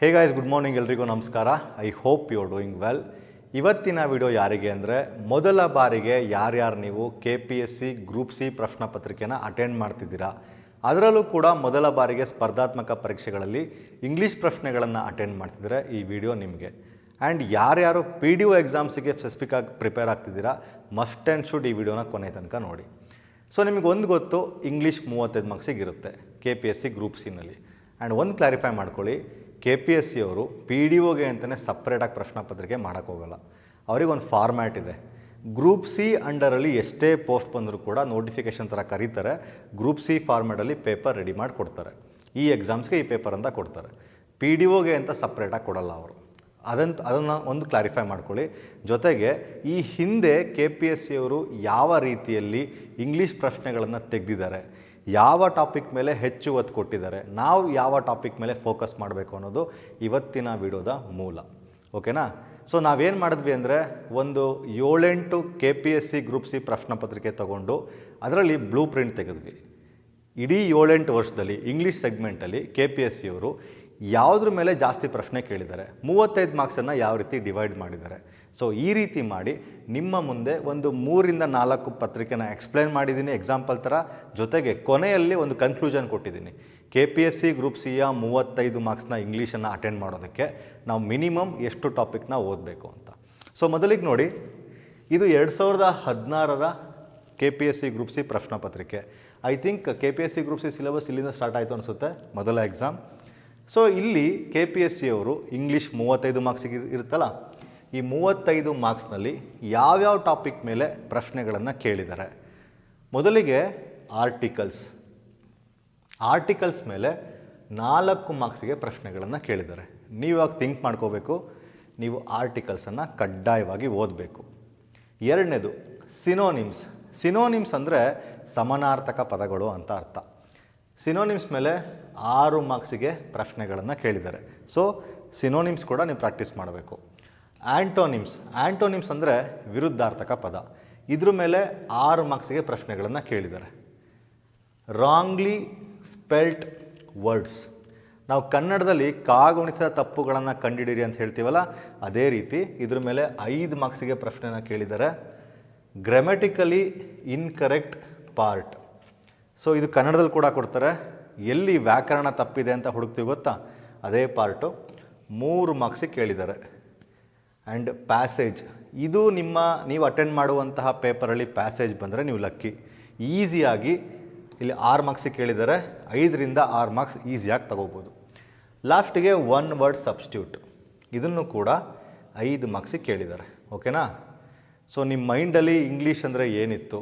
Hey guys good morning ಎಲ್ರಿಗೂ ನಮಸ್ಕಾರ. I hope you are doing well ಇವತ್ತಿನ video ಯಾರಿಗೆ ಅಂದರೆ, ಮೊದಲ ಬಾರಿಗೆ ಯಾರ್ಯಾರು ನೀವು K P S C group C ಪ್ರಶ್ನೆ ಪತ್ರಿಕೆನ ಅಟೆಂಡ್ ಮಾಡ್ತಿದ್ದೀರಾ, ಅದರಲ್ಲೂ ಕೂಡ ಮೊದಲ ಬಾರಿಗೆ ಸ್ಪರ್ಧಾತ್ಮಕ ಪರೀಕ್ಷೆಗಳಲ್ಲಿ ಇಂಗ್ಲೀಷ್ ಪ್ರಶ್ನೆಗಳನ್ನು ಅಟೆಂಡ್ ಮಾಡ್ತಿದ್ರೆ ಈ ವಿಡಿಯೋ ನಿಮಗೆ. ಆ್ಯಂಡ್ ಯಾರ್ಯಾರು ಪಿ ಡಿ ಒ ಎಕ್ಸಾಮ್ಸಿಗೆ ಸ್ಪೆಸಿಫಿಕ್ ಆಗಿ ಪ್ರಿಪೇರ್ ಆಗ್ತಿದ್ದೀರಾ ಮಸ್ಟ್ ಆ್ಯಂಡ್ ಶುಡ್ ಈ ವಿಡಿಯೋನ ಕೊನೆ ತನಕ ನೋಡಿ. ಸೊ ನಿಮಗೆ ಒಂದು ಗೊತ್ತು ಇಂಗ್ಲೀಷ್ ಮೂವತ್ತೈದು ಮಾರ್ಕ್ಸಿಗೆ ಇರುತ್ತೆ K P S C group ಸಿನಲ್ಲಿ and ಒಂದು ಕ್ಲಾರಿಫೈ ಮಾಡ್ಕೊಳ್ಳಿ ಕೆ ಪಿ ಎಸ್ ಸಿ ಅವರು ಪಿ ಡಿ ಒಗೆ ಅಂತಲೇ ಸಪ್ರೇಟಾಗಿ ಪ್ರಶ್ನೆ ಪತ್ರಿಕೆ ಮಾಡೋಕ್ಕೋಗಲ್ಲ ಅವ್ರಿಗೆ ಒಂದು ಫಾರ್ಮ್ಯಾಟ್ ಇದೆ. ಗ್ರೂಪ್ ಸಿ ಅಂಡರಲ್ಲಿ ಎಷ್ಟೇ ಪೋಸ್ಟ್ ಬಂದರೂ ಕೂಡ ನೋಟಿಫಿಕೇಷನ್ ಥರ ಕರೀತಾರೆ. ಗ್ರೂಪ್ ಸಿ ಫಾರ್ಮ್ಯಾಟಲ್ಲಿ ಪೇಪರ್ ರೆಡಿ ಮಾಡಿ ಕೊಡ್ತಾರೆ. ಈ ಎಕ್ಸಾಮ್ಸ್ಗೆ ಈ ಪೇಪರ್ ಅಂತ ಕೊಡ್ತಾರೆ. ಪಿ ಡಿ ಒಗೆ ಅಂತ ಸಪ್ರೇಟಾಗಿ ಕೊಡಲ್ಲ ಅವರು. ಅದಂತ ಅದನ್ನು ಒಂದು ಕ್ಲಾರಿಫೈ ಮಾಡ್ಕೊಳ್ಳಿ. ಜೊತೆಗೆ ಈ ಹಿಂದೆ ಕೆ ಪಿ ಎಸ್ ಸಿ ಅವರು ಯಾವ ರೀತಿಯಲ್ಲಿ ಇಂಗ್ಲೀಷ್ ಪ್ರಶ್ನೆಗಳನ್ನು ತೆಗೆದಿದ್ದಾರೆ. ಯಾವ ಟಾಪಿಕ್ ಮೇಲೆ ಹೆಚ್ಚು ಒತ್ತು ಕೊಟ್ಟಿದ್ದಾರೆ, ನಾವು ಯಾವ ಟಾಪಿಕ್ ಮೇಲೆ ಫೋಕಸ್ ಮಾಡಬೇಕು ಅನ್ನೋದು ಇವತ್ತಿನ ವಿಡಿಯೋದ ಮೂಲ. ಓಕೆನಾ? ಸೊ ನಾವೇನು ಮಾಡಿದ್ವಿ ಅಂದರೆ, ಒಂದು ಏಳೆಂಟು K P S C group C ಪ್ರಶ್ನೆ ಪತ್ರಿಕೆ ತಗೊಂಡು ಅದರಲ್ಲಿ ಬ್ಲೂ ಪ್ರಿಂಟ್ ತೆಗೆದ್ವಿ. ಇಡೀ ಏಳೆಂಟು ವರ್ಷದಲ್ಲಿ ಇಂಗ್ಲೀಷ್ ಸೆಗ್ಮೆಂಟಲ್ಲಿ ಕೆ ಪಿ ಎಸ್ ಸಿ ಅವರು ಯಾವುದ್ರ ಮೇಲೆ ಜಾಸ್ತಿ ಪ್ರಶ್ನೆ ಕೇಳಿದ್ದಾರೆ, ಮೂವತ್ತೈದು ಮಾರ್ಕ್ಸನ್ನು ಯಾವ ರೀತಿ ಡಿವೈಡ್ ಮಾಡಿದ್ದಾರೆ ಸೊ ಈ ರೀತಿ ಮಾಡಿ ನಿಮ್ಮ ಮುಂದೆ ಒಂದು ಮೂರಿಂದ ನಾಲ್ಕು ಪತ್ರಿಕೆನ ಎಕ್ಸ್ಪ್ಲೇನ್ ಮಾಡಿದ್ದೀನಿ. ಎಕ್ಸಾಂಪಲ್ ಥರ ಜೊತೆಗೆ ಕೊನೆಯಲ್ಲಿ ಒಂದು ಕನ್ಕ್ಲೂಷನ್ ಕೊಟ್ಟಿದ್ದೀನಿ. K P S C group ಸಿಯ ಮೂವತ್ತೈದು ಮಾರ್ಕ್ಸ್ನ ಇಂಗ್ಲೀಷನ್ನು ಅಟೆಂಡ್ ಮಾಡೋದಕ್ಕೆ ನಾವು ಮಿನಿಮಮ್ ಎಷ್ಟು ಟಾಪಿಕ್ನ ಓದಬೇಕು ಅಂತ. ಸೊ ಮೊದಲಿಗೆ ನೋಡಿ, ಇದು ಎರಡು ಸಾವಿರದ ಹದಿನಾರರ K P S C group C ಪ್ರಶ್ನೆ ಪತ್ರಿಕೆ. I think K P S C group C syllabus ಇಲ್ಲಿಂದ ಸ್ಟಾರ್ಟ್ ಆಯಿತು ಅನಿಸುತ್ತೆ, ಮೊದಲ ಎಕ್ಸಾಮ್ ಸೊ ಇಲ್ಲಿ ಕೆ ಪಿ ಎಸ್ ಸಿ ಅವರು ಇಂಗ್ಲೀಷ್ ಮೂವತ್ತೈದು ಮಾರ್ಕ್ಸಿಗೆ ಇರುತ್ತಲ್ಲ ಈ ಮೂವತ್ತೈದು ಮಾರ್ಕ್ಸ್ನಲ್ಲಿ ಯಾವ್ಯಾವ ಟಾಪಿಕ್ ಮೇಲೆ ಪ್ರಶ್ನೆಗಳನ್ನು ಕೇಳಿದ್ದಾರೆ. ಮೊದಲಿಗೆ ಆರ್ಟಿಕಲ್ಸ್. ಆರ್ಟಿಕಲ್ಸ್ ಮೇಲೆ ನಾಲ್ಕು ಮಾರ್ಕ್ಸಿಗೆ ಪ್ರಶ್ನೆಗಳನ್ನು ಕೇಳಿದ್ದಾರೆ. ನೀವು ಇವಾಗ ಥಿಂಕ್ ಮಾಡ್ಕೋಬೇಕು? ನೀವು ಆರ್ಟಿಕಲ್ಸನ್ನು ಕಡ್ಡಾಯವಾಗಿ ಓದಬೇಕು. ಎರಡನೇದು, ಸಿನೋನಿಮ್ಸ್. ಸಿನೋನಿಮ್ಸ್ ಅಂದರೆ ಸಮಾನಾರ್ಥಕ ಪದಗಳು ಅಂತ ಅರ್ಥ. ಸಿನೋನಿಮ್ಸ್ ಮೇಲೆ ಆರು ಮಾರ್ಕ್ಸಿಗೆ ಪ್ರಶ್ನೆಗಳನ್ನು ಕೇಳಿದ್ದಾರೆ. ಸೊ, ಸಿನೋನಿಮ್ಸ್ ಕೂಡ ನೀವು ಪ್ರಾಕ್ಟೀಸ್ ಮಾಡಬೇಕು. ಆ್ಯಂಟೋನಿಮ್ಸ್ ಆ್ಯಂಟೋನಿಮ್ಸ್ ಅಂದರೆ ವಿರುದ್ಧಾರ್ಥಕ ಪದ. ಇದ್ರ ಮೇಲೆ ಆರು ಮಾರ್ಕ್ಸಿಗೆ ಪ್ರಶ್ನೆಗಳನ್ನು ಕೇಳಿದ್ದಾರೆ. ರಾಂಗ್ಲಿ ಸ್ಪೆಲ್ಟ್ ವರ್ಡ್ಸ್ ನಾವು ಕನ್ನಡದಲ್ಲಿ ಕಾಗುಣಿತದ ತಪ್ಪುಗಳನ್ನು ಕಂಡಿಡೀರಿ ಅಂತ ಹೇಳ್ತೀವಲ್ಲ, ಅದೇ ರೀತಿ ಇದ್ರ ಮೇಲೆ ಐದು ಮಾರ್ಕ್ಸಿಗೆ ಪ್ರಶ್ನೆನ ಕೇಳಿದ್ದಾರೆ. ಗ್ರಾಮೆಟಿಕಲಿ ಇನ್ಕರೆಕ್ಟ್ ಪಾರ್ಟ್ ಸೊ ಇದು ಕನ್ನಡದಲ್ಲಿ ಕೂಡ ಕೊಡ್ತಾರೆ. ಎಲ್ಲಿ ವ್ಯಾಕರಣ ತಪ್ಪಿದೆ ಅಂತ ಹುಡುಕ್ತೀವಿ ಗೊತ್ತಾ? ಅದೇ ಪಾರ್ಟು ಮೂರು ಮಾರ್ಕ್ಸಿಗೆ ಕೇಳಿದ್ದಾರೆ. And passage. ಇದು ನಿಮ್ಮ, ನೀವು ಅಟೆಂಡ್ ಮಾಡುವಂತಹ ಪೇಪರಲ್ಲಿ ಪ್ಯಾಸೇಜ್ ಬಂದರೆ ನೀವು ಲಕ್ಕಿ. ಈಸಿಯಾಗಿ ಇಲ್ಲಿ ಆರು ಮಾರ್ಕ್ಸಿಗೆ ಕೇಳಿದರೆ ಐದರಿಂದ ಆರು ಮಾರ್ಕ್ಸ್ ಈಸಿಯಾಗಿ ತಗೋಬೋದು. ಲಾಸ್ಟಿಗೆ ಒನ್ ವರ್ಡ್ ಸಬ್ಸ್ಟ್ಯೂಟ್ ಇದನ್ನು ಕೂಡ ಐದು ಮಾರ್ಕ್ಸಿಗೆ ಕೇಳಿದ್ದಾರೆ. ಓಕೆನಾ ಸೊ ನಿಮ್ಮ ಮೈಂಡಲ್ಲಿ ಇಂಗ್ಲೀಷ್ ಅಂದರೆ ಏನಿತ್ತು?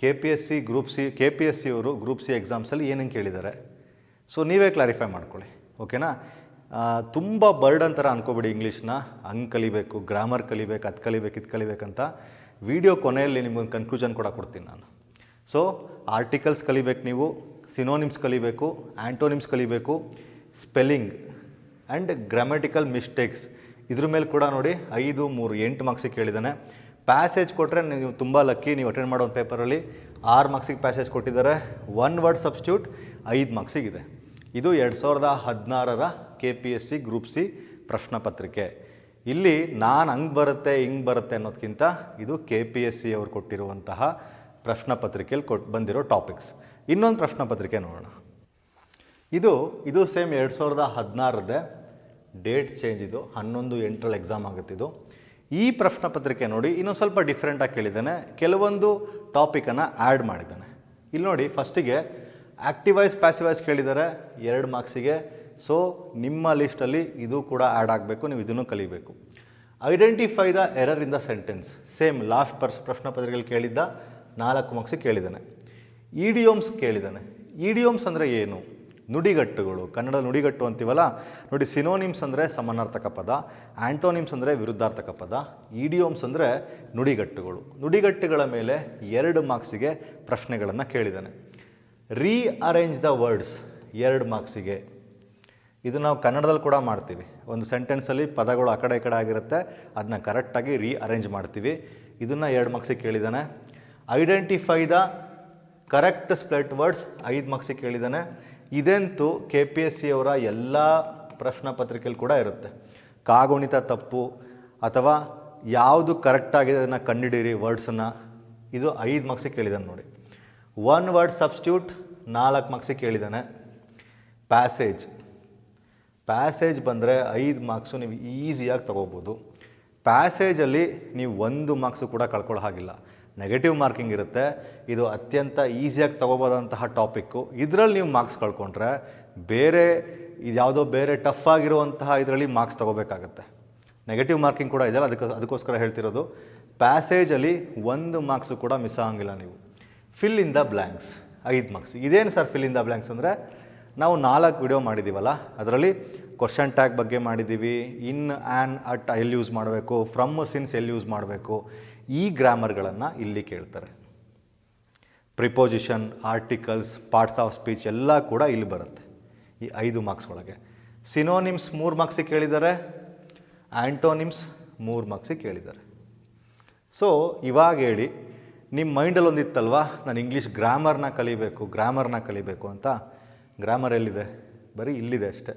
K P S C group C K P S C ಅವರು ಗ್ರೂಪ್ ಸಿ ಎಕ್ಸಾಮ್ಸಲ್ಲಿ ಏನೇನು ಕೇಳಿದ್ದಾರೆ? ಸೊ ನೀವೇ ಕ್ಲಾರಿಫೈ ಮಾಡ್ಕೊಳ್ಳಿ. ಓಕೆನಾ ತುಂಬ ಬರ್ಡನ್ ಥರ ಅನ್ಕೋಬೇಡಿ ಇಂಗ್ಲೀಷ್ನ. ಹಂಗೆ ಕಲಿಬೇಕು ಗ್ರಾಮರ್ ಕಲಿಬೇಕು, ಅದು ಕಲಿಬೇಕು, ಇದು ಕಲಿಬೇಕಂತ ವಿಡಿಯೋ ಕೊನೆಯಲ್ಲಿ ನಿಮಗೊಂದು ಕನ್ಕ್ಲೂಷನ್ ಕೂಡ ಕೊಡ್ತೀನಿ ನಾನು. ಸೊ ಆರ್ಟಿಕಲ್ಸ್ ಕಲಿಬೇಕು ನೀವು ಸಿನೋನಿಮ್ಸ್ ಕಲಿಬೇಕು ಆ್ಯಂಟೋನಿಮ್ಸ್ ಕಲಿಬೇಕು ಸ್ಪೆಲ್ಲಿಂಗ್ ಆ್ಯಂಡ್ ಗ್ರಾಮೆಟಿಕಲ್ ಮಿಸ್ಟೇಕ್ಸ್ ಇದ್ರ ಮೇಲೆ ಕೂಡ ನೋಡಿ, ಐದು, ಮೂರು, ಎಂಟು ಮಾರ್ಕ್ಸಿಗೆ ಕೇಳಿದ್ದಾನೆ. ಪ್ಯಾಸೇಜ್ ಕೊಟ್ಟರೆ ನೀವು ತುಂಬ ಲಕ್ಕಿ ನೀವು ಅಟೆಂಡ್ ಮಾಡೋ ಪೇಪರಲ್ಲಿ ಆರು ಮಾರ್ಕ್ಸಿಗೆ ಪ್ಯಾಸೇಜ್ ಕೊಟ್ಟಿದ್ದಾರೆ. ಒನ್ ವರ್ಡ್ ಸಬ್ಸ್ಟ್ಯೂಟ್ ಐದು ಮಾರ್ಕ್ಸಿಗಿದೆ ಇದು ಎರಡು ಸಾವಿರದ ಹದಿನಾರರ K P S C group C ಪ್ರಶ್ನೆ ಪತ್ರಿಕೆ. ಇಲ್ಲಿ ನಾನು ಹಂಗೆ ಬರುತ್ತೆ, ಹಿಂಗೆ ಬರುತ್ತೆ ಅನ್ನೋದಕ್ಕಿಂತ ಇದು ಕೆ ಪಿ ಎಸ್ ಸಿ ಅವರು ಕೊಟ್ಟಿರುವಂತಹ ಪ್ರಶ್ನೆ ಪತ್ರಿಕೆಯಲ್ಲಿ ಕೊಟ್ಟು ಬಂದಿರೋ ಟಾಪಿಕ್ಸ್. ಇನ್ನೊಂದು ಪ್ರಶ್ನೆ ಪತ್ರಿಕೆ ನೋಡೋಣ. ಇದು ಇದು ಸೇಮ್ ಎರಡು ಸಾವಿರದ ಹದಿನಾರದ್ದೇ ಡೇಟ್ ಚೇಂಜ್ ಇದು, ಹನ್ನೊಂದು ಎಂಟರಲ್ಲಿ ಎಕ್ಸಾಮ್ ಆಗುತ್ತಿದ್ದು ಈ ಪ್ರಶ್ನೆ ಪತ್ರಿಕೆ ನೋಡಿ ಇನ್ನೊಂದು ಸ್ವಲ್ಪ ಡಿಫ್ರೆಂಟಾಗಿ ಕೇಳಿದ್ದಾನೆ. ಕೆಲವೊಂದು ಟಾಪಿಕನ್ನು ಆ್ಯಡ್ ಮಾಡಿದ್ದಾನೆ. ಇಲ್ಲಿ ನೋಡಿ, ಫಸ್ಟಿಗೆ ಆ್ಯಕ್ಟಿವೈಸ್ ಪ್ಯಾಸಿವೈಸ್ ಕೇಳಿದ್ದಾರೆ. ಎರಡು ಮಾರ್ಕ್ಸಿಗೆ ಸೊ ನಿಮ್ಮ ಲಿಸ್ಟಲ್ಲಿ ಇದು ಕೂಡ ಆ್ಯಡ್ ಆಗಬೇಕು, ನೀವು ಇದನ್ನು ಕಲಿಬೇಕು. Identify the error in the sentence same last purse ಪ್ರಶ್ನೆ ಪತ್ರಿಕೆಯಲ್ಲಿ ಕೇಳಿದ್ದ ನಾಲ್ಕು ಮಾರ್ಕ್ಸ್ ಕೇಳಿದ್ದಾನೆ. ಇಡಿಯೋಮ್ಸ್ ಕೇಳಿದ್ದಾನೆ. ಇಡಿಯೋಮ್ಸ್ ಅಂದರೆ ಏನು? ನುಡಿಗಟ್ಟುಗಳು. ಕನ್ನಡ ನುಡಿಗಟ್ಟು ಅಂತೀವಲ್ಲ? ನೋಡಿ ಸಿನೋನಿಮ್ಸ್ ಅಂದರೆ ಸಮಾನಾರ್ಥಕ ಪದ ಆ್ಯಂಟೋನಿಮ್ಸ್ ಅಂದರೆ ವಿರುದ್ಧಾರ್ಥಕ ಪದ ಇಡಿಯೋಮ್ಸ್ ಅಂದರೆ ನುಡಿಗಟ್ಟುಗಳು. ನುಡಿಗಟ್ಟುಗಳ ಮೇಲೆ ಎರಡು ಮಾರ್ಕ್ಸಿಗೆ ಪ್ರಶ್ನೆಗಳನ್ನು ಕೇಳಿದ್ದಾನೆ. ರೀ ಅರೇಂಜ್ ದ ವರ್ಡ್ಸ್ ಎರಡು ಮಾರ್ಕ್ಸಿಗೆ ಇದು ನಾವು ಕನ್ನಡದಲ್ಲಿ ಕೂಡ ಮಾಡ್ತೀವಿ. ಒಂದು ಸೆಂಟೆನ್ಸಲ್ಲಿ ಪದಗಳು ಆ ಕಡೆ ಈ ಕಡೆ ಆಗಿರುತ್ತೆ ಅದನ್ನ ಕರೆಕ್ಟಾಗಿ ರೀ ಅರೇಂಜ್ ಮಾಡ್ತೀವಿ. ಇದನ್ನು ಎರಡು ಮಾರ್ಕ್ಸಿಗೆ ಕೇಳಿದ್ದಾನೆ identify the correct spelt words ಐದು ಮಾರ್ಕ್ಸಿಗೆ ಕೇಳಿದ್ದಾನೆ ಇದಂತೂ ಕೆ ಪಿ ಎಸ್ ಸಿ ಅವರ ಎಲ್ಲ ಪ್ರಶ್ನೆ ಪತ್ರಿಕೆಯಲ್ಲಿ ಕೂಡ ಇರುತ್ತೆ. ಕಾಗುಣಿತ ತಪ್ಪು ಅಥವಾ ಯಾವುದು ಕರೆಕ್ಟಾಗಿದೆ ಅದನ್ನು ಕಂಡುಹಿಡೀರಿ ವರ್ಡ್ಸನ್ನು ಇದು ಐದು ಮಾರ್ಕ್ಸಿಗೆ ಕೇಳಿದ್ದಾನೆ ನೋಡಿ. ಒನ್ ವರ್ಡ್ ಸಬ್ಸ್ಟ್ಯೂಟ್ ನಾಲ್ಕು ಮಾರ್ಕ್ಸಿಗೆ ಕೇಳಿದ್ದಾನೆ ಪ್ಯಾಸೇಜ್ ಪ್ಯಾಸೇಜ್ ಬಂದರೆ ಐದು ಮಾರ್ಕ್ಸು ನೀವು ಈಸಿಯಾಗಿ ತೊಗೋಬೋದು. ಪ್ಯಾಸೇಜಲ್ಲಿ ನೀವು ಒಂದು ಮಾರ್ಕ್ಸು ಕೂಡ ಕಳ್ಕೊಳ್ಳೋ ಹಾಗಿಲ್ಲ. ನೆಗೆಟಿವ್ ಮಾರ್ಕಿಂಗ್ ಇರುತ್ತೆ. ಇದು ಅತ್ಯಂತ ಈಸಿಯಾಗಿ ತೊಗೋಬೋದಂತಹ ಟಾಪಿಕ್ಕು ಇದರಲ್ಲಿ ನೀವು ಮಾರ್ಕ್ಸ್ ಕಳ್ಕೊಂಡ್ರೆ ಬೇರೆ ಇದು ಯಾವುದೋ ಬೇರೆ ಟಫ್ ಆಗಿರುವಂತಹ ಇದರಲ್ಲಿ ಮಾರ್ಕ್ಸ್ ತೊಗೋಬೇಕಾಗತ್ತೆ. ನೆಗೆಟಿವ್ ಮಾರ್ಕಿಂಗ್ ಕೂಡ ಇದೆಯಲ್ಲ, ಅದಕ್ಕೆ, ಅದಕ್ಕೋಸ್ಕರ ಹೇಳ್ತಿರೋದು ಪ್ಯಾಸೇಜಲ್ಲಿ ಒಂದು ಮಾರ್ಕ್ಸು ಕೂಡ ಮಿಸ್ ಆಗಂಗಿಲ್ಲ ನೀವು. ಫಿಲ್ ಇನ್ ದ ಬ್ಲ್ಯಾಂಕ್ಸ್ ಐದು ಮಾರ್ಕ್ಸ್ ಇದೇನು sir fill in the blanks ಅಂದರೆ ನಾವು ನಾಲ್ಕು ವಿಡಿಯೋ ಮಾಡಿದ್ದೀವಲ್ಲ ಅದರಲ್ಲಿ ಕ್ವಶನ್ ಟ್ಯಾಗ್ ಬಗ್ಗೆ ಮಾಡಿದ್ದೀವಿ ಇನ್ ಆ್ಯನ್ ಅಟ್ ಎಲ್ಲಿ ಯೂಸ್ ಮಾಡಬೇಕು ಫ್ರಮ್ ಸಿನ್ಸ್ ಎಲ್ಲಿ ಯೂಸ್ ಮಾಡಬೇಕು, ಈ ಗ್ರಾಮರ್ಗಳನ್ನು ಇಲ್ಲಿ ಕೇಳ್ತಾರೆ. Preposition articles parts of speech ಎಲ್ಲ ಕೂಡ ಇಲ್ಲಿ ಬರುತ್ತೆ, ಈ ಐದು ಮಾರ್ಕ್ಸ್ ಒಳಗೆ. ಸಿನೋನಿಮ್ಸ್ ಮೂರು ಮಾರ್ಕ್ಸಿಗೆ ಕೇಳಿದ್ದಾರೆ ಆ್ಯಂಟೋನಿಮ್ಸ್ ಮೂರು ಮಾರ್ಕ್ಸಿಗೆ ಕೇಳಿದ್ದಾರೆ. ಸೊ ಇವಾಗ ಹೇಳಿ ನಿಮ್ಮ ಮೈಂಡಲ್ಲಿ ಒಂದಿತ್ತಲ್ವಾ ನಾನು ಇಂಗ್ಲೀಷ್ ಗ್ರಾಮರ್ನ ಕಲಿಬೇಕು ಗ್ರಾಮರ್ನ ಕಲಿಬೇಕು ಅಂತ? ಗ್ರಾಮರ್ ಎಲ್ಲಿದೆ? ಬರೀ ಇಲ್ಲಿದೆ ಅಷ್ಟೇ.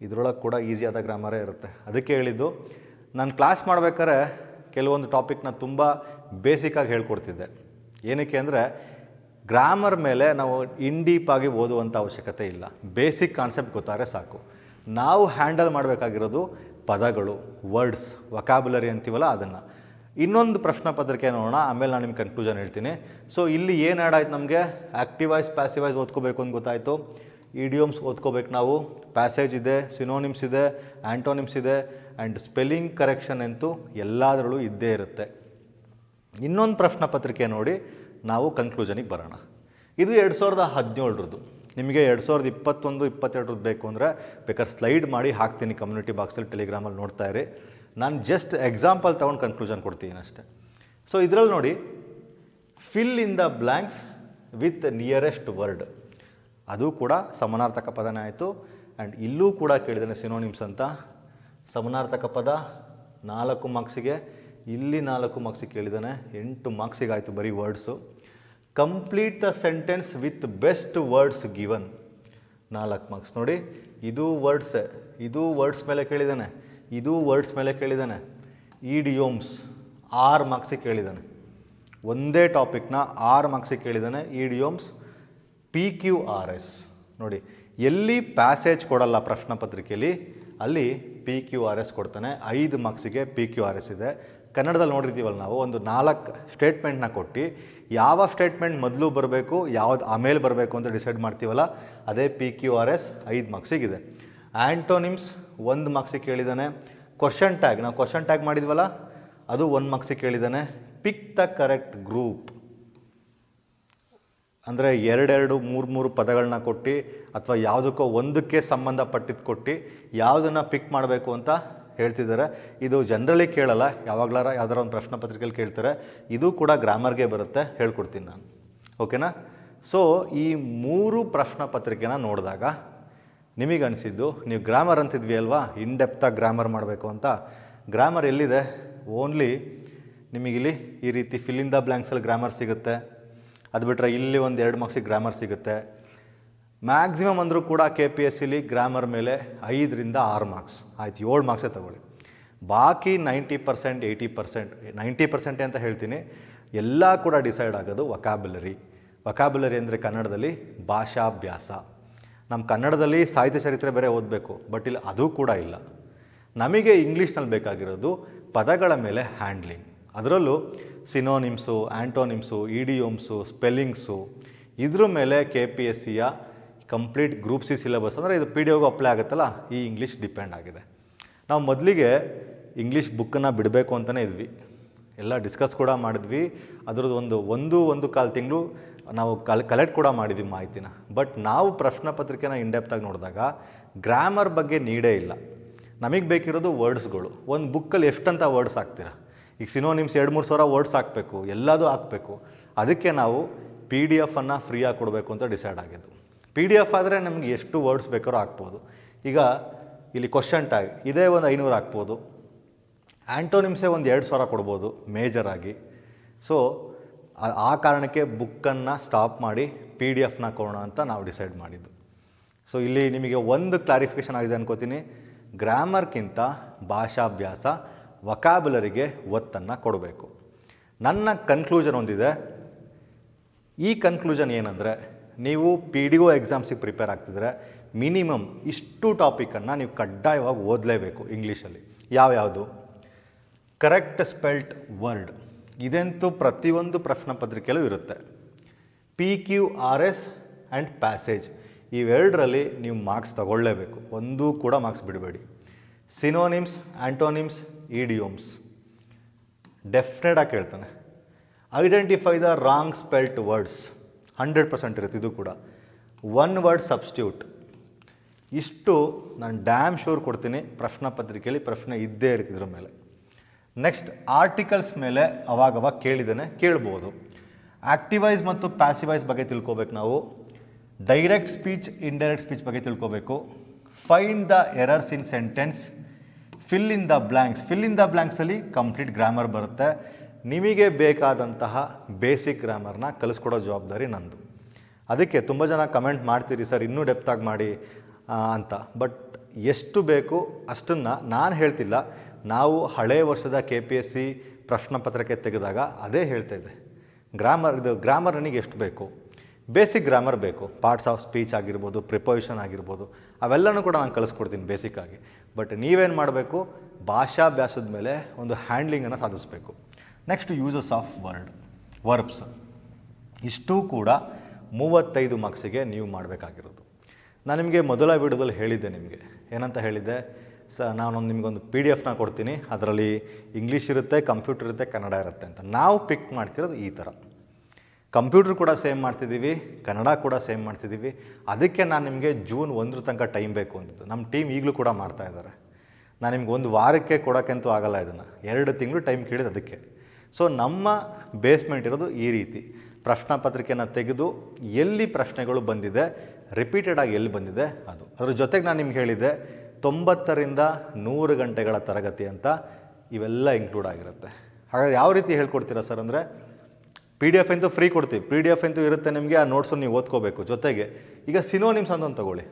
ಇದರೊಳಗೆ ಕೂಡ ಈಸಿಯಾದ ಗ್ರಾಮರೇ ಇರುತ್ತೆ. ಅದಕ್ಕೆ ಹೇಳಿದ್ದು, ನಾನು ಕ್ಲಾಸ್ ಮಾಡ್ಬೇಕಾದ್ರೆ ಕೆಲವೊಂದು ಟಾಪಿಕ್ನ ತುಂಬ ಬೇಸಿಕ್ಕಾಗಿ ಹೇಳ್ಕೊಡ್ತಿದ್ದೆ. ಏನಕ್ಕೆ ಅಂದರೆ ಗ್ರಾಮರ್ ಮೇಲೆ ನಾವು ಇನ್ ಡೀಪ್ ಆಗಿ ಓದುವಂಥ ಅವಶ್ಯಕತೆ ಇಲ್ಲ. ಬೇಸಿಕ್ ಕಾನ್ಸೆಪ್ಟ್ ಗೊತ್ತಾರೆ ಸಾಕು. ನಾವು ಹ್ಯಾಂಡಲ್ ಮಾಡಬೇಕಾಗಿರೋದು ಪದಗಳು ವರ್ಡ್ಸ್ ವಕಾಬುಲರಿ ಅಂತೀವಲ್ಲ ಅದನ್ನು. ಇನ್ನೊಂದು ಪ್ರಶ್ನೆ ಪತ್ರಿಕೆ ನೋಡೋಣ, ಆಮೇಲೆ ನಾನು ನಿಮ್ಗೆ ಕನ್ಕ್ಲೂಷನ್ ಹೇಳ್ತೀನಿ. ಸೊ ಇಲ್ಲಿ ಏನು ಆ್ಯಡ್ ಆಯ್ತು ನಮಗೆ? ಆ್ಯಕ್ಟಿವೈಸ್ ಪ್ಯಾಸಿವೈಸ್ ಪ್ಯಾಸಿವ್ ಓದ್ಕೋಬೇಕು ಅಂತ ಗೊತ್ತಾಯಿತು. ಇಡಿಯೋಮ್ಸ್ ಓದ್ಕೋಬೇಕು ನಾವು. ಪ್ಯಾಸೇಜ್ ಇದೆ ಸಿನೋನಿಮ್ಸ್ ಇದೆ ಆ್ಯಂಟೋನಿಮ್ಸ್ ಇದೆ ಆ್ಯಂಡ್ ಸ್ಪೆಲ್ಲಿಂಗ್ ಕರೆಕ್ಷನ್ ಅಂತೂ ಎಲ್ಲದರಲ್ಲೂ ಇದ್ದೇ ಇರುತ್ತೆ. ಇನ್ನೊಂದು ಪ್ರಶ್ನೆ ಪತ್ರಿಕೆ ನೋಡಿ, ನಾವು ಕನ್ಕ್ಲೂಷನಿಗೆ ಬರೋಣ. ಇದು ಎರಡು ಸಾವಿರದ ಹದಿನೇಳರದ್ದು. ನಿಮಗೆ ಎರಡು ಸಾವಿರದ ಇಪ್ಪತ್ತೊಂದು, ಇಪ್ಪತ್ತೆರಡರದ್ದು ಬೇಕು ಅಂದರೆ, ಬೇಕಾದ್ರೆ ಸ್ಲೈಡ್ ಮಾಡಿ ಹಾಕ್ತೀನಿ ಕಮ್ಯುನಿಟಿ ಬಾಕ್ಸಲ್ಲಿ ಟೆಲಿಗ್ರಾಮಲ್ಲಿ ನೋಡ್ತಾ ಇರಿ. ನಾನು ಜಸ್ಟ್ ಎಕ್ಸಾಂಪಲ್ ತೊಗೊಂಡು ಕನ್ಕ್ಲೂಷನ್ ಕೊಡ್ತೀನಿ ಅಷ್ಟೇ. ಸೊ ಇದರಲ್ಲಿ ನೋಡಿ fill in the blanks with nearest word ಅದು ಕೂಡ ಸಮನಾರ್ಥಕ ಪದನೇ ಆಯಿತು. ಆ್ಯಂಡ್ ಇಲ್ಲೂ ಕೂಡ ಕೇಳಿದ್ದೇನೆ ಸಿನೋನಿಮ್ಸ್ ಅಂತ. ಸಮನಾರ್ಥಕ ಪದ ನಾಲ್ಕು ಮಾರ್ಕ್ಸಿಗೆ ಇಲ್ಲಿ ನಾಲ್ಕು ಮಾರ್ಕ್ಸಿಗೆ ಕೇಳಿದ್ದಾನೆ ಎಂಟು ಮಾರ್ಕ್ಸಿಗೆ ಆಯಿತು ಬರೀ words complete the sentence with best words given ನಾಲ್ಕು ಮಾರ್ಕ್ಸ್ ನೋಡಿ. ಇದು ವರ್ಡ್ಸೇ ಇದು ವರ್ಡ್ಸ್ ಮೇಲೆ ಕೇಳಿದ್ದಾನೆ ಇದು ವರ್ಡ್ಸ್ ಮೇಲೆ ಕೇಳಿದ್ದಾನೆ. ಇಡಿಯೋಮ್ಸ್ ಆರು ಮಾರ್ಕ್ಸಿಗೆ ಕೇಳಿದ್ದಾನೆ. ಒಂದೇ ಟಾಪಿಕ್ನ ಆರು ಮಾರ್ಕ್ಸಿಗೆ ಕೇಳಿದ್ದಾನೆ. Idioms P Q R S ನೋಡಿ, ಎಲ್ಲಿ ಪ್ಯಾಸೇಜ್ ಕೊಡಲ್ಲ ಪ್ರಶ್ನೆ ಪತ್ರಿಕೆಯಲ್ಲಿ, ಅಲ್ಲಿ ಪಿ ಕ್ಯೂ ಆರ್ ಎಸ್ ಕೊಡ್ತಾನೆ. ಐದು ಮಾರ್ಕ್ಸಿಗೆ ಪಿ ಕ್ಯೂ ಆರ್ ಎಸ್ ಇದೆ. ಕನ್ನಡದಲ್ಲಿ ನೋಡಿರ್ತೀವಲ್ಲ ನಾವು, ಒಂದು ನಾಲ್ಕು ಸ್ಟೇಟ್ಮೆಂಟ್ನ ಕೊಟ್ಟು, ಯಾವ ಸ್ಟೇಟ್ಮೆಂಟ್ ಮೊದಲು ಬರಬೇಕು, ಯಾವ್ದು ಆಮೇಲೆ ಬರಬೇಕು ಅಂತ ಡಿಸೈಡ್ ಮಾಡ್ತೀವಲ್ಲ, ಅದೇ ಪಿ ಕ್ಯೂ ಆರ್ ಎಸ್ ಐದು ಮಾರ್ಕ್ಸಿಗಿದೆ ಆ್ಯಂಟೋನಿಮ್ಸ್ ಒಂದು ಮಾರ್ಕ್ಸಿಗೆ ಕೇಳಿದ್ದಾನೆ ಕ್ವಶನ್ ಟ್ಯಾಗ್ ನಾವು ಕ್ವಶನ್ ಟ್ಯಾಗ್ ಮಾಡಿದ್ವಲ್ಲ, ಅದು ಒಂದು ಮಾರ್ಕ್ಸಿಗೆ ಕೇಳಿದ್ದಾನೆ ಪಿಕ್ ದ ಕರೆಕ್ಟ್ ಗ್ರೂಪ್ ಅಂದರೆ ಎರಡೆರಡು, ಮೂರು ಮೂರು ಪದಗಳನ್ನ ಕೊಟ್ಟು, ಅಥವಾ ಯಾವುದಕ್ಕೋ ಒಂದಕ್ಕೆ ಸಂಬಂಧಪಟ್ಟಿದ್ದು ಕೊಟ್ಟು, ಯಾವುದನ್ನು ಪಿಕ್ ಮಾಡಬೇಕು ಅಂತ ಹೇಳ್ತಿದ್ದಾರೆ ಇದು ಜನರಲಿ ಕೇಳಲ್ಲ, ಯಾವಾಗಲಾರ ಯಾವ್ದಾರ ಒಂದು ಪ್ರಶ್ನೆ ಪತ್ರಿಕೆಯಲ್ಲಿ ಕೇಳ್ತಾರೆ. ಇದು ಕೂಡ ಗ್ರಾಮರ್ಗೆ ಬರುತ್ತೆ, ಹೇಳ್ಕೊಡ್ತೀನಿ ನಾನು. ಓಕೆನಾ ಸೊ ಈ ಮೂರು ಪ್ರಶ್ನೆ ಪತ್ರಿಕೆನ ನೋಡಿದಾಗ ನಿಮಗನಿಸಿದ್ದು ನೀವು ಗ್ರಾಮರ್ ಅಂತಿದ್ವಿ ಅಲ್ವಾ? ಇನ್ ಡೆಪ್ತಾಗಿ ಗ್ರಾಮರ್ ಮಾಡಬೇಕು ಅಂತ. ಗ್ರಾಮರ್ ಎಲ್ಲಿದೆ? ಓನ್ಲಿ ನಿಮಗಿಲ್ಲಿ ಈ ರೀತಿ ಫಿಲ್ಲಿಂದ ಬ್ಲ್ಯಾಂಕ್ಸಲ್ಲಿ ಗ್ರಾಮರ್ ಸಿಗುತ್ತೆ. ಅದು ಬಿಟ್ಟರೆ ಇಲ್ಲಿ ಒಂದು ಎರಡು ಮಾರ್ಕ್ಸಿಗೆ ಗ್ರಾಮರ್ ಸಿಗುತ್ತೆ. ಮ್ಯಾಕ್ಸಿಮಮ್ ಅಂದರೂ ಕೂಡ ಕೆ ಪಿ ಎಸ್ ಸಿಲಿ ಗ್ರಾಮರ್ ಮೇಲೆ ಐದರಿಂದ ಆರು ಮಾರ್ಕ್ಸ್ ಆಯ್ತು, ಏಳು ಮಾರ್ಕ್ಸೇ ತಗೊಳ್ಳಿ. ಬಾಕಿ ninety percent, eighty percent, ninety ಪರ್ಸೆಂಟೇ ಅಂತ ಹೇಳ್ತೀನಿ. ಎಲ್ಲ ಕೂಡ ಡಿಸೈಡ್ ಆಗೋದು ವಕಾಬುಲರಿ ವಕಾಬುಲರಿ ಅಂದರೆ ಕನ್ನಡದಲ್ಲಿ ಭಾಷಾಭ್ಯಾಸ. ನಮ್ಮ ಕನ್ನಡದಲ್ಲಿ ಸಾಹಿತ್ಯ ಚರಿತ್ರೆ ಬೇರೆ ಓದಬೇಕು ಬಟ್ ಇಲ್ಲಿ ಅದು ಕೂಡ ಇಲ್ಲ. ನಮಗೆ ಇಂಗ್ಲೀಷ್ನಲ್ಲಿ ಬೇಕಾಗಿರೋದು ಪದಗಳ ಮೇಲೆ ಹ್ಯಾಂಡ್ಲಿಂಗ್ ಅದರಲ್ಲೂ ಸಿನೋನಿಮ್ಸು ಆ್ಯಂಟೋನಿಮ್ಸು ಇಡಿಯೋಮ್ಸು ಸ್ಪೆಲ್ಲಿಂಗ್ಸು ಇದ್ರ ಮೇಲೆ ಕೆ ಪಿ ಎಸ್ ಸಿಯ ಕಂಪ್ಲೀಟ್ ಗ್ರೂಪ್ ಸಿ ಸಿಲೆಬಸ್ ಅಂದರೆ ಇದು ಪಿ ಡಿ ಒಗೂ ಅಪ್ಲೈ ಆಗುತ್ತಲ್ಲ, ಈ ಇಂಗ್ಲೀಷ್ ಡಿಪೆಂಡ್ ಆಗಿದೆ. ನಾವು ಮೊದಲಿಗೆ ಇಂಗ್ಲೀಷ್ ಬುಕ್ಕನ್ನು ಬಿಡಬೇಕು ಅಂತಲೇ ಇದ್ವಿ. ಎಲ್ಲ ಡಿಸ್ಕಸ್ ಕೂಡ ಮಾಡಿದ್ವಿ. ಅದರದ್ದು ಒಂದು ಒಂದು ಒಂದು ಕಾಲು ತಿಂಗಳು ನಾವು ಕಲ್ ಕಲೆಕ್ಟ್ ಕೂಡ ಮಾಡಿದ್ದೀವಿ ಮಾಹಿತಿನ. ಬಟ್ ನಾವು ಪ್ರಶ್ನೆ ಪತ್ರಿಕೆನ ಇಂಡೆಪ್ತಾಗಿ ನೋಡಿದಾಗ ಗ್ರಾಮರ್ ಬಗ್ಗೆ ನೀಡೇ ಇಲ್ಲ. ನಮಗೆ ಬೇಕಿರೋದು ವರ್ಡ್ಸ್ಗಳು ಒಂದು ಬುಕ್ಕಲ್ಲಿ ಎಷ್ಟಂತ ವರ್ಡ್ಸ್ ಹಾಕ್ತೀರಾ? ಈಗ ಸಿನೋನಿಮ್ಸ್ ಎರಡು ಮೂರು ಸಾವಿರ ವರ್ಡ್ಸ್ ಹಾಕಬೇಕು. ಎಲ್ಲದೂ ಹಾಕಬೇಕು. ಅದಕ್ಕೆ ನಾವು ಪಿ ಡಿ ಎಫನ್ನು ಫ್ರೀಯಾಗಿ ಕೊಡಬೇಕು ಅಂತ ಡಿಸೈಡ್ ಆಗಿದ್ದು. ಪಿ ಡಿ ಎಫ್ ಆದರೆ ನಮಗೆ ಎಷ್ಟು ವರ್ಡ್ಸ್ ಬೇಕಾದ್ರೂ ಹಾಕ್ಬೋದು. ಈಗ ಇಲ್ಲಿ ಕ್ವಶನ್ ಟ್ಯಾಗ್ ಇದೇ ಒಂದು ಐನೂರು ಹಾಕ್ಬೋದು. ಆ್ಯಂಟೋನಿಮ್ಸೇ ಒಂದು ಎರಡು ಸಾವಿರ ಕೊಡ್ಬೋದು ಮೇಜರಾಗಿ ಸೊ ಆ- ಕಾರಣಕ್ಕೆ ಬುಕ್ಕನ್ನು ಸ್ಟಾಪ್ ಮಾಡಿ ಪಿ ಡಿ ಎಫ್ನ ಕೊಡೋಣ ಅಂತ ನಾವು ಡಿಸೈಡ್ ಮಾಡಿದ್ದು. ಸೊ ಇಲ್ಲಿ ನಿಮಗೆ ಒಂದು ಕ್ಲಾರಿಫಿಕೇಷನ್ ಆಗಿದೆ ಅನ್ಕೋತೀನಿ. ಗ್ರಾಮರ್ಗಿಂತ ಭಾಷಾಭ್ಯಾಸ ವಕಾಬುಲರಿಗೆ ಒತ್ತನ್ನು ಕೊಡಬೇಕು. ನನ್ನ ಕನ್ಕ್ಲೂಷನ್ ಒಂದಿದೆ. ಈ ಕನ್ಕ್ಲೂಷನ್ ಏನಂದರೆ, ನೀವು ಪಿ ಡಿ ಒ ಎಕ್ಸಾಮ್ಸಿಗೆ ಪ್ರಿಪೇರ್ ಆಗ್ತಿದ್ರೆ ಮಿನಿಮಮ್ ಇಷ್ಟು ಟಾಪಿಕನ್ನು ನೀವು ಕಡ್ಡಾಯವಾಗಿ ಓದಲೇಬೇಕು ಇಂಗ್ಲೀಷಲ್ಲಿ ಯಾವ್ಯಾವುದು? ಕರೆಕ್ಟ್ ಸ್ಪೆಲ್ಟ್ ವರ್ಡ್ ಇದಂತೂ ಪ್ರತಿಯೊಂದು ಪ್ರಶ್ನೆ ಪತ್ರಿಕೆಯಲ್ಲೂ ಇರುತ್ತೆ. P Q R S and passage ಇವೆರಡರಲ್ಲಿ ನೀವು ಮಾರ್ಕ್ಸ್ ತಗೊಳ್ಳೇಬೇಕು. ಒಂದೂ ಕೂಡ ಮಾರ್ಕ್ಸ್ ಬಿಡಬೇಡಿ. ಸಿನೋನಿಮ್ಸ್ ಆ್ಯಂಟೋನಿಮ್ಸ್ ಇಡಿಯೋಮ್ಸ್ ಡೆಫಿನೆಟಾಗಿ ಕೇಳ್ತಾನೆ. Identify the wrong spelt words hundred percent ಇರುತ್ತೆ ಇದು ಕೂಡ. ಒನ್ ವರ್ಡ್ ಸಬ್ಸ್ಟ್ಯೂಟ್ ಇಷ್ಟು ನಾನು ಡ್ಯಾಮ್ ಶೂರ್ ಕೊಡ್ತೀನಿ ಪ್ರಶ್ನೆ ಪತ್ರಿಕೆಯಲ್ಲಿ ಪ್ರಶ್ನೆ ಇದ್ದೇ ಇರ್ತಿದ್ರ ಮೇಲೆ. ನೆಕ್ಸ್ಟ್ ಆರ್ಟಿಕಲ್ಸ್ ಮೇಲೆ ಅವಾಗವಾಗ ಕೇಳಿದ್ದೇನೆ, ಕೇಳ್ಬೋದು. ಆಕ್ಟಿವೈಸ್ ಮತ್ತು ಪ್ಯಾಸಿವೈಸ್ ಬಗ್ಗೆ ತಿಳ್ಕೊಬೇಕು ನಾವು. ಡೈರೆಕ್ಟ್ ಸ್ಪೀಚ್ ಇಂಡೈರೆಕ್ಟ್ ಸ್ಪೀಚ್ ಬಗ್ಗೆ ತಿಳ್ಕೊಬೇಕು. Find the errors in sentence fill in the blanks fill in the ಬ್ಲ್ಯಾಂಕ್ಸಲ್ಲಿ complete grammar ಬರುತ್ತೆ. ನಿಮಗೆ ಬೇಕಾದಂತಹ ಬೇಸಿಕ್ ಗ್ರಾಮರ್ನ ಕಲಿಸ್ಕೊಡೋ ಜವಾಬ್ದಾರಿ ನಂದು. ಅದಕ್ಕೆ ತುಂಬ ಜನ ಕಮೆಂಟ್ ಮಾಡ್ತೀರಿ, ಸರ್, ಇನ್ನೂ ಡೆಪ್ತಾಗಿ ಮಾಡಿ ಅಂತ. ಬಟ್ ಎಷ್ಟು ಬೇಕು ಅಷ್ಟನ್ನು ನಾನು ಹೇಳ್ತಿಲ್ಲ. ನಾವು ಹಳೆ ವರ್ಷದ ಕೆ ಪಿ ಎಸ್ ಸಿ ಪ್ರಶ್ನೆ ಪತ್ರಿಕೆ ತೆಗೆದಾಗ ಅದೇ ಹೇಳ್ತಾ ಇದೆ. ಗ್ರಾಮರ್ ಇದು ಗ್ರಾಮರ್ ನನಗೆ ಎಷ್ಟು ಬೇಕು? ಬೇಸಿಕ್ ಗ್ರಾಮರ್ ಬೇಕು. ಪಾರ್ಟ್ಸ್ ಆಫ್ ಸ್ಪೀಚ್ ಆಗಿರ್ಬೋದು ಪ್ರಿಪೊಸಿಷನ್ ಆಗಿರ್ಬೋದು, ಅವೆಲ್ಲನೂ ಕೂಡ ನಾನು ಕಲಿಸ್ಕೊಡ್ತೀನಿ ಬೇಸಿಕ್ಕಾಗಿ ಬಟ್ ನೀವೇನು ಮಾಡಬೇಕು? ಭಾಷಾಭ್ಯಾಸದ ಮೇಲೆ ಒಂದು ಹ್ಯಾಂಡ್ಲಿಂಗನ್ನು ಸಾಧಿಸಬೇಕು. Next uses of word verbs ಇಷ್ಟೂ ಕೂಡ ಮೂವತ್ತೈದು ಮಾರ್ಕ್ಸಿಗೆ ನೀವು ಮಾಡಬೇಕಾಗಿರೋದು. ನಾನು ನಿಮಗೆ ಮೊದಲ ವಿಡಿಯೋದಲ್ಲಿ ಹೇಳಿದ್ದೆ ನಿಮಗೆ. ಏನಂತ ಹೇಳಿದ್ದೆ? ಸ ನಾನೊಂದು ನಿಮಗೊಂದು ಪಿ ಡಿ ಎಫ್ನ ಕೊಡ್ತೀನಿ. ಅದರಲ್ಲಿ ಇಂಗ್ಲೀಷ್ ಇರುತ್ತೆ ಕಂಪ್ಯೂಟರ್ ಇರುತ್ತೆ, ಕನ್ನಡ ಇರುತ್ತೆ ಅಂತ. ನಾವು ಪಿಕ್ ಮಾಡ್ತಿರೋದು ಈ ಥರ ಕಂಪ್ಯೂಟರ್ ಕೂಡ ಸೇಮ್ ಮಾಡ್ತಿದ್ದೀವಿ, ಕನ್ನಡ ಕೂಡ ಸೇಮ್ ಮಾಡ್ತಿದ್ದೀವಿ. ಅದಕ್ಕೆ ನಾನು ನಿಮಗೆ ಜೂನ್ ಒಂದರ ತನಕ ಟೈಮ್ ಬೇಕು ಅಂತಿದ್ದು ನಮ್ಮ ಟೀಮ್ ಈಗಲೂ ಕೂಡ ಮಾಡ್ತಾ ಇದ್ದಾರೆ. ನಾನು ನಿಮ್ಗೆ ಒಂದು ವಾರಕ್ಕೆ ಕೊಡೋಕ್ಕಂತೂ ಆಗಲ್ಲ ಇದನ್ನು. ಎರಡು ತಿಂಗಳು ಟೈಮ್ ಕೇಳಿದ ಅದಕ್ಕೆ. ಸೊ ನಮ್ಮ ಬೇಸ್ಮೆಂಟ್ ಇರೋದು ಈ ರೀತಿ. ಪ್ರಶ್ನೆ ಪತ್ರಿಕೆಯನ್ನು ತೆಗೆದು ಎಲ್ಲಿ ಪ್ರಶ್ನೆಗಳು ಬಂದಿದೆ ರಿಪೀಟೆಡ್ ಆಗಿ ಎಲ್ಲಿ ಬಂದಿದೆ, ಅದು. ಅದ್ರ ಜೊತೆಗೆ ನಾನು ನಿಮ್ಗೆ ಹೇಳಿದ್ದೆ ತೊಂಬತ್ತರಿಂದ ನೂರು ಗಂಟೆಗಳ ತರಗತಿ ಅಂತ ಇವೆಲ್ಲ ಇನ್ಕ್ಲೂಡ್ ಆಗಿರುತ್ತೆ. ಹಾಗಾದ್ರೆ ಯಾವ ರೀತಿ ಹೇಳ್ಕೊಡ್ತೀರಾ ಸರ್ ಅಂದರೆ ಪಿ ಡಿ ಎಫ್ ಅಂತೂ ಫ್ರೀ ಕೊಡ್ತೀವಿ. ಪಿ ಡಿ ಎಫ್ ಅಂತೂ ಇರುತ್ತೆ ನಿಮಗೆ, ಆ ನೋಟ್ಸು ನೀವು ಓದ್ಕೋಬೇಕು. ಜೊತೆಗೆ ಈಗ ಸಿನೋನಿಮ್ಸ್ ಅಂತ ಒಂದು ತಗೊಳ್ಳಿ.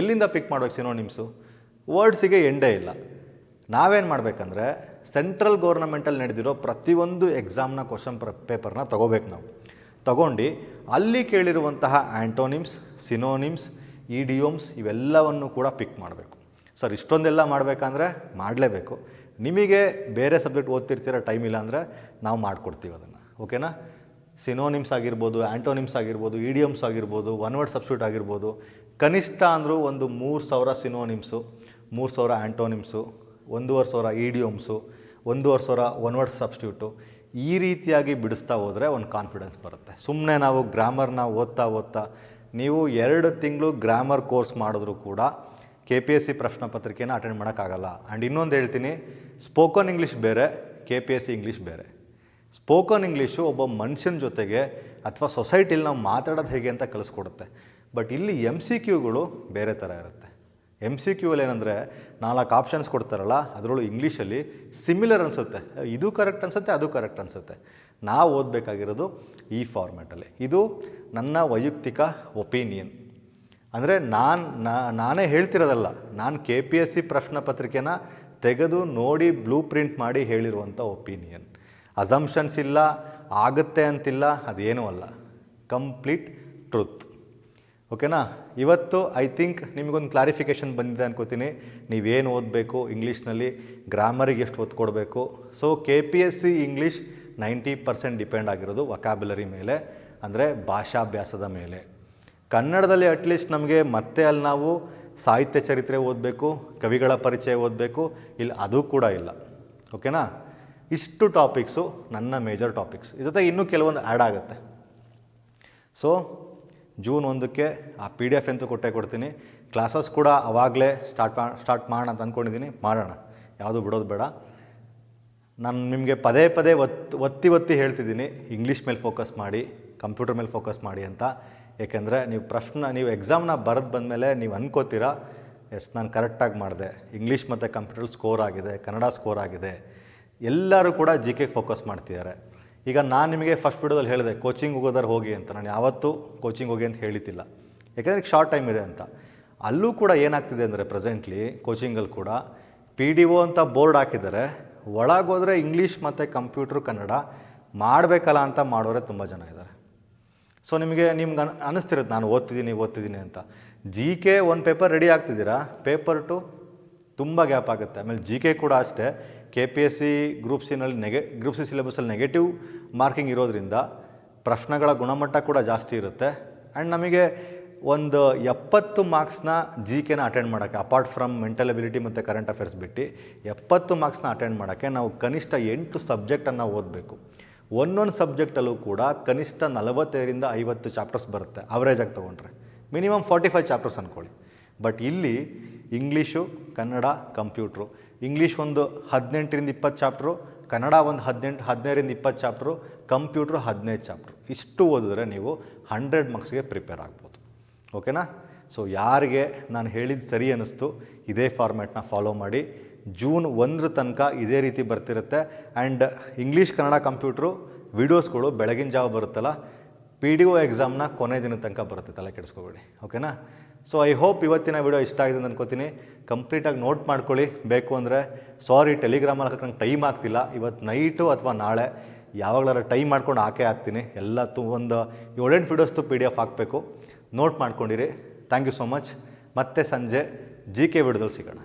ಎಲ್ಲಿಂದ ಪಿಕ್ ಮಾಡ್ಬೇಕು ಸಿನೋನಿಮ್ಸು ವರ್ಡ್ಸಿಗೆ ಎಂಡೇ ಇಲ್ಲ. ನಾವೇನು ಮಾಡಬೇಕಂದ್ರೆ ಸೆಂಟ್ರಲ್ ಗೌರ್ನಮೆಂಟಲ್ಲಿ ನಡೆದಿರೋ ಪ್ರತಿಯೊಂದು ಎಕ್ಸಾಮ್ನ ಕ್ವಶನ್ ಪೇಪರ್ನ ತಗೋಬೇಕು ನಾವು. ತಗೊಂಡು ಅಲ್ಲಿ ಕೇಳಿರುವಂತಹ ಆ್ಯಂಟೋನಿಮ್ಸ್ ಸಿನೋನಿಮ್ಸ್ ಇಡಿಯೋಮ್ಸ್ ಇವೆಲ್ಲವನ್ನು ಕೂಡ ಪಿಕ್ ಮಾಡಬೇಕು. ಸರ್, ಇಷ್ಟೊಂದೆಲ್ಲ ಮಾಡಬೇಕಂದ್ರೆ ಮಾಡಲೇಬೇಕು. ನಿಮಗೆ ಬೇರೆ ಸಬ್ಜೆಕ್ಟ್ ಓದ್ತಿರ್ತೀರ ಟೈಮ್ ಇಲ್ಲ ಅಂದರೆ ನಾವು ಮಾಡಿಕೊಡ್ತೀವಿ ಅದನ್ನು. ಓಕೆನಾ? ಸಿನೋನಿಮ್ಸ್ ಆಗಿರ್ಬೋದು ಆ್ಯಂಟೋನಿಮ್ಸ್ ಆಗಿರ್ಬೋದು, ಇಡಿಯಮ್ಸ್ ಆಗಿರ್ಬೋದು ಒನ್ ವರ್ಡ್ ಸಬ್ಸ್ಟ್ಯೂಟ್ ಆಗಿರ್ಬೋದು. ಕನಿಷ್ಠ ಅಂದರೂ ಒಂದು ಮೂರು ಸಾವಿರ ಸಿನೋನಿಮ್ಸು, ಮೂರು ಸಾವಿರ ಆ್ಯಂಟೋನಿಮ್ಸು ಒಂದೂವರೆ ಸಾವಿರ ಇಡಿಯೋಮ್ಸು, ಒಂದೂವರೆ ಸಾವಿರ ಒನ್ ವರ್ಡ್ ಸಬ್ಸ್ಟ್ಯೂಟು ಈ ರೀತಿಯಾಗಿ ಬಿಡಿಸ್ತಾ ಹೋದರೆ ಒಂದು ಕಾನ್ಫಿಡೆನ್ಸ್ ಬರುತ್ತೆ. ಸುಮ್ಮನೆ ನಾವು ಗ್ರಾಮರ್ನ ಓದ್ತಾ ಓದ್ತಾ ನೀವು ಎರಡು ತಿಂಗಳು ಗ್ರಾಮರ್ ಕೋರ್ಸ್ ಮಾಡಿದ್ರೂ ಕೂಡ ಕೆ ಪಿ ಎಸ್ ಸಿ ಪ್ರಶ್ನೆ ಪತ್ರಿಕೆನ ಅಟೆಂಡ್ ಮಾಡೋಕ್ಕಾಗಲ್ಲ. ಆ್ಯಂಡ್ ಇನ್ನೊಂದು ಹೇಳ್ತೀನಿ ಸ್ಪೋಕನ್ ಇಂಗ್ಲೀಷ್ ಬೇರೆ K P S C English ಬೇರೆ. ಸ್ಪೋಕನ್ ಇಂಗ್ಲೀಷು ಒಬ್ಬ ಮನುಷ್ಯನ ಜೊತೆಗೆ ಅಥವಾ ಸೊಸೈಟಿಲಿ ನಾವು ಮಾತಾಡೋದು ಹೇಗೆ ಅಂತ ಕಲಿಸ್ಕೊಡುತ್ತೆ ಬಟ್ ಇಲ್ಲಿ ಎಂ ಸಿ ಕ್ಯೂಗಳು ಬೇರೆ ಥರ ಇರುತ್ತೆ. ಎಂ ಸಿ ಕ್ಯೂಲ್ಲಿ ಏನಂದರೆ, ನಾಲ್ಕು ಆಪ್ಷನ್ಸ್ ಕೊಡ್ತಾರಲ್ಲ, ಅದರಲ್ಲೂ ಇಂಗ್ಲೀಷಲ್ಲಿ ಸಿಮಿಲರ್ ಅನಿಸುತ್ತೆ. ಇದು ಕರೆಕ್ಟ್ ಅನಿಸುತ್ತೆ, ಅದು ಕರೆಕ್ಟ್ ಅನಿಸುತ್ತೆ. ನಾವು ಓದಬೇಕಾಗಿರೋದು ಈ ಫಾರ್ಮ್ಯಾಟಲ್ಲಿ ಇದು ನನ್ನ ವೈಯಕ್ತಿಕ ಒಪಿನಿಯನ್ ಅಂದರೆ ನಾನು ನಾನೇ ಹೇಳ್ತಿರೋದಲ್ಲ. ನಾನು ಕೆ ಪಿ ಎಸ್ ಸಿ ಪ್ರಶ್ನೆ ಪತ್ರಿಕೆನ ತೆಗೆದು ನೋಡಿ ಬ್ಲೂ ಪ್ರಿಂಟ್ ಮಾಡಿ ಹೇಳಿರುವಂಥ ಒಪಿನಿಯನ್ ಅಸಂಪ್ಷನ್ಸ್ ಇಲ್ಲ, ಆಗುತ್ತೆ ಅಂತಿಲ್ಲ, ಅದೇನೂ ಅಲ್ಲ. ಕಂಪ್ಲೀಟ್ ಟ್ರುತ್ ಓಕೆನಾ ಇವತ್ತು ಐ ಥಿಂಕ್ ನಿಮಗೊಂದು ಕ್ಲಾರಿಫಿಕೇಷನ್ ಬಂದಿದೆ ಅನ್ಕೋತೀನಿ. ನೀವೇನು ಓದಬೇಕು ಇಂಗ್ಲೀಷ್ನಲ್ಲಿ ಗ್ರಾಮರಿಗೆ ಎಷ್ಟು ಒತ್ತು ಕೊಡಬೇಕು? So K P S C English ninety percent depend ಆಗಿರೋದು ವಕಾಬ್ಯುಲರಿ ಮೇಲೆ, ಅಂದರೆ ಭಾಷಾಭ್ಯಾಸದ ಮೇಲೆ. ಕನ್ನಡದಲ್ಲಿ ಅಟ್ಲೀಸ್ಟ್ ನಮಗೆ ಮತ್ತೆ ಅಲ್ಲಿ ನಾವು ಸಾಹಿತ್ಯ ಚರಿತ್ರೆ ಓದಬೇಕು, ಕವಿಗಳ ಪರಿಚಯ ಓದಬೇಕು ಇಲ್ಲಿ ಅದು ಕೂಡ ಇಲ್ಲ. ಓಕೆನಾ ಇಷ್ಟು ಟಾಪಿಕ್ಸು ನನ್ನ ಮೇಜರ್ ಟಾಪಿಕ್ಸ್ ಇದ್ರ ಜೊತೆ ಇನ್ನೂ ಕೆಲವೊಂದು ಆ್ಯಡ್ ಆಗುತ್ತೆ. ಸೊ ಜೂನ್ ಒಂದಕ್ಕೆ ಆ ಪಿ ಡಿ ಎಫ್ ಅಂತೂ ಕೊಟ್ಟೆ ಕೊಡ್ತೀನಿ. ಕ್ಲಾಸಸ್ ಕೂಡ ಅವಾಗಲೇ ಸ್ಟಾರ್ಟ್ ಮಾ ಸ್ಟಾರ್ಟ್ ಮಾಡೋಣ ಅಂತ ಅಂದ್ಕೊಂಡಿದ್ದೀನಿ ಮಾಡೋಣ. ಯಾವುದು ಬಿಡೋದು ಬೇಡ. ನಾನು ನಿಮಗೆ ಪದೇ ಪದೇ ಒತ್ತಿ ಒತ್ತಿ ಒತ್ತಿ ಹೇಳ್ತಿದ್ದೀನಿ ಇಂಗ್ಲೀಷ್ ಮೇಲೆ ಫೋಕಸ್ ಮಾಡಿ ಕಂಪ್ಯೂಟರ್ ಮೇಲೆ ಫೋಕಸ್ ಮಾಡಿ ಅಂತ. ಏಕೆಂದರೆ ನೀವು ಪ್ರಶ್ನೆ, ನೀವು ಎಕ್ಸಾಮ್ನ ಬರೆದು ಬಂದಮೇಲೆ ನೀವು ಅನ್ಕೋತೀರಾ, ಎಸ್, ನಾನು ಕರೆಕ್ಟಾಗಿ ಮಾಡಿದೆ. ಇಂಗ್ಲೀಷ್ ಮತ್ತು ಕಂಪ್ಯೂಟರ್ ಸ್ಕೋರ್ ಆಗಿದೆ, ಕನ್ನಡ ಸ್ಕೋರ್ ಆಗಿದೆ. ಎಲ್ಲರೂ ಕೂಡ ಜಿ ಕೆಗೆ ಫೋಕಸ್ ಮಾಡ್ತಿದ್ದಾರೆ. ಈಗ ನಾನು ನಿಮಗೆ ಫಸ್ಟ್ ವಿಡಿಯೋದಲ್ಲಿ ಹೇಳಿದೆ ಕೋಚಿಂಗ್ ಹೋಗೋದಾರು ಹೋಗಿ ಅಂತ. ನಾನು ಯಾವತ್ತೂ ಕೋಚಿಂಗ್ ಹೋಗಿ ಅಂತ ಹೇಳಿತಿಲ್ಲ. ಯಾಕೆಂದರೆ ಶಾರ್ಟ್ ಟೈಮ್ ಇದೆ ಅಂತ. ಅಲ್ಲೂ ಕೂಡ ಏನಾಗ್ತಿದೆ ಅಂದರೆ ಪ್ರೆಸೆಂಟ್ಲಿ ಕೋಚಿಂಗಲ್ಲಿ ಕೂಡ ಪಿ ಡಿ ಒ ಅಂತ ಬೋರ್ಡ್ ಹಾಕಿದ್ದಾರೆ. ಒಳಗೋದ್ರೆ ಇಂಗ್ಲೀಷ್ ಮತ್ತು ಕಂಪ್ಯೂಟ್ರು ಕನ್ನಡ ಮಾಡಬೇಕಲ್ಲ ಅಂತ ಮಾಡೋರೆ ತುಂಬ ಜನ ಇದ್ದಾರೆ. ಸೊ ನಿಮಗೆ ನಿಮ್ಗೆ ಅನ್ ಅನ್ನಿಸ್ತಿರುತ್ತೆ ನಾನು ಓದ್ತಿದ್ದೀನಿ ಓದ್ತಿದ್ದೀನಿ ಅಂತ. ಜಿ ಕೆ ಒಂದು ಪೇಪರ್ ರೆಡಿ ಆಗ್ತಿದ್ದೀರಾ? ಪೇಪರ್ ಟು ತುಂಬ ಗ್ಯಾಪ್ ಆಗುತ್ತೆ. ಆಮೇಲೆ ಜಿ ಕೆ ಕೂಡ ಅಷ್ಟೇ. K P S C group ಸಿನಲ್ಲಿ ನೆಗೆ ಗ್ರೂಪ್ ಸಿ ಸಿಲೆಬಸಲ್ಲಿ ನೆಗೆಟಿವ್ ಮಾರ್ಕಿಂಗ್ ಇರೋದ್ರಿಂದ ಪ್ರಶ್ನೆಗಳ ಗುಣಮಟ್ಟ ಕೂಡ ಜಾಸ್ತಿ ಇರುತ್ತೆ. ಆ್ಯಂಡ್ ನಮಗೆ ಒಂದು ಎಪ್ಪತ್ತು ಮಾರ್ಕ್ಸ್ನ ಜಿ ಕೆನ ಅಟೆಂಡ್ ಮಾಡೋಕ್ಕೆ ಅಪಾರ್ಟ್ ಫ್ರಮ್ ಮೆಂಟಲ್ ಎಬಿಲಿಟಿ ಮತ್ತು ಕರೆಂಟ್ ಅಫೇರ್ಸ್ ಬಿಟ್ಟು, ಎಪ್ಪತ್ತು ಮಾರ್ಕ್ಸ್ನ ಅಟೆಂಡ್ ಮಾಡೋಕ್ಕೆ ನಾವು ಕನಿಷ್ಠ ಎಂಟು ಸಬ್ಜೆಕ್ಟನ್ನು ಓದಬೇಕು. ಒಂದೊಂದು ಸಬ್ಜೆಕ್ಟಲ್ಲೂ ಕೂಡ ಕನಿಷ್ಠ ನಲವತ್ತೈದರಿಂದ ಐವತ್ತು ಚಾಪ್ಟರ್ಸ್ ಬರುತ್ತೆ ಅವರೇಜಾಗಿ ತೊಗೊಂಡ್ರೆ. ಮಿನಿಮಮ್ ಫಾರ್ಟಿ ಫೈವ್ ಚಾಪ್ಟರ್ಸ್ ಅಂದ್ಕೊಳ್ಳಿ ಬಟ್ ಇಲ್ಲಿ ಇಂಗ್ಲೀಷು ಕನ್ನಡ ಕಂಪ್ಯೂಟ್ರು ಇಂಗ್ಲೀಷ್ ಒಂದು ಹದಿನೆಂಟರಿಂದ ಇಪ್ಪತ್ತು ಚಾಪ್ಟ್ರು ಕನ್ನಡ ಒಂದು ಹದಿನೆಂಟು, ಹದಿನೈದರಿಂದ ಇಪ್ಪತ್ತು ಚಾಪ್ಟ್ರು ಕಂಪ್ಯೂಟ್ರು ಹದಿನೈದು ಚಾಪ್ಟ್ರು. ಇಷ್ಟು ಓದಿದ್ರೆ ನೀವು ಹಂಡ್ರೆಡ್ ಮಾರ್ಕ್ಸ್ಗೆ ಪ್ರಿಪೇರ್ ಆಗ್ಬೋದು. ಓಕೆನಾ ಸೊ ಯಾರಿಗೆ ನಾನು ಹೇಳಿದ್ದು ಸರಿ ಅನ್ನಿಸ್ತು, ಇದೇ ಫಾರ್ಮ್ಯಾಟ್ನ ಫಾಲೋ ಮಾಡಿ. ಜೂನ್ ಒಂದರ ತನಕ ಇದೇ ರೀತಿ ಬರ್ತಿರುತ್ತೆ. ಆ್ಯಂಡ್ ಇಂಗ್ಲೀಷ್, ಕನ್ನಡ ಕಂಪ್ಯೂಟ್ರು ವಿಡಿಯೋಸ್ಗಳು ಬೆಳಗಿನ ಜಾವ ಬರುತ್ತಲ್ಲ, ಪಿ ಡಿ ಒ ಎಕ್ಸಾಮ್ನ ಕೊನೆ ದಿನದ ತನಕ ಬರುತ್ತೆ ತಲೆ ಕೆಡಿಸ್ಕೊಬೇಡಿ. ಓಕೆನಾ? ಸೊ ಐ ಹೋಪ್ ಇವತ್ತಿನ ವಿಡಿಯೋ ಇಷ್ಟ ಆಗಿದೆ ಅಂತ ಅನ್ಕೋತೀನಿ. ಕಂಪ್ಲೀಟಾಗಿ ನೋಟ್ ಮಾಡ್ಕೊಳ್ಳಿ. ಬೇಕು ಅಂದರೆ ಸಾರಿ ಟೆಲಿಗ್ರಾಮಲ್ಲಿ ಹಾಕಕ್ಕೆ ನಂಗೆ ಟೈಮ್ ಆಗ್ತಿಲ್ಲ. ಇವತ್ತು ನೈಟು ಅಥವಾ ನಾಳೆ ಯಾವಾಗಲಾರ ಟೈಮ್ ಮಾಡ್ಕೊಂಡು ಹಾಕೇ ಹಾಕ್ತೀನಿ. ಎಲ್ಲ ತು ಒಂದು ಏಳೆಂಟು ವಿಡಿಯೋಸ್ದು ಪಿ ಡಿ ಎಫ್ ಹಾಕಬೇಕು. ನೋಟ್ ಮಾಡ್ಕೊಂಡಿರಿ. ಥ್ಯಾಂಕ್ ಯು ಸೊ ಮಚ್ ಮತ್ತೆ ಸಂಜೆ ಜಿ ಕೆ ವಿಡಿಯೋದಲ್ಲಿ ಸಿಗೋಣ.